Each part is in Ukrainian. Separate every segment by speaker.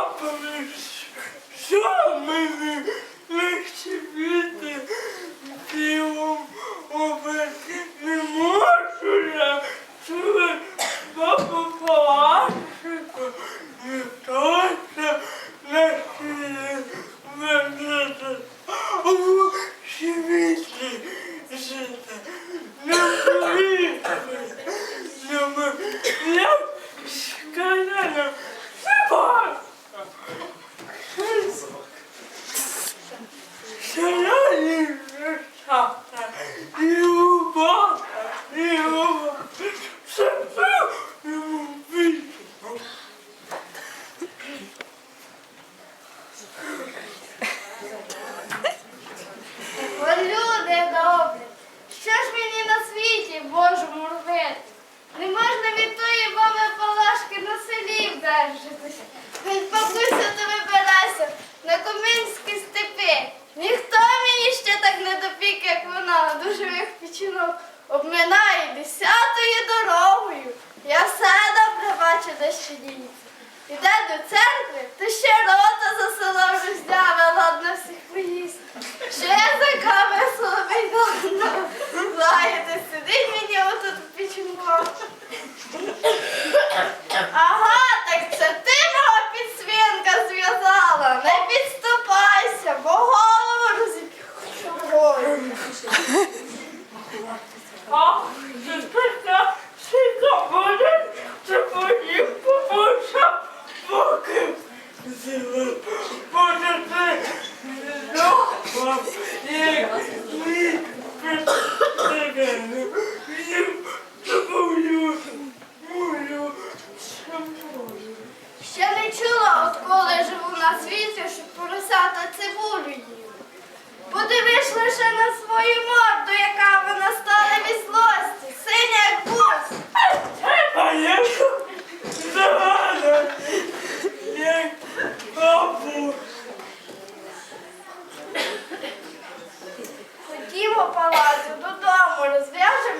Speaker 1: Папа, що мені легше віти півом оберти не можу я чули папа палашику, ніхто ще не сіє венити. Світлі жити, не повітря, не ми, я сказала,
Speaker 2: Божому робити? Не можна від тої баби Палашки на селі вдержатися. Від бабуся то вибирайся на комінські степи. Ніхто мені ще так не допік, як вона, на душевих печінок обминає десятою дорогою. Я все добре бачу, де ще діється. Іде до церкви, то ще рота за селом роздяве,
Speaker 1: А, це така сика це мої побуша, поки зіла, може ти здохла, як мій підстригаю, їм тобою, мою.
Speaker 2: Ще не чула, отколи живу на світі, щоб поросята цибулю їли. Подивись лише на свою морду, яка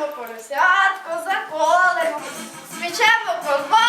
Speaker 2: поросятко, заколимо, спечемо корбо.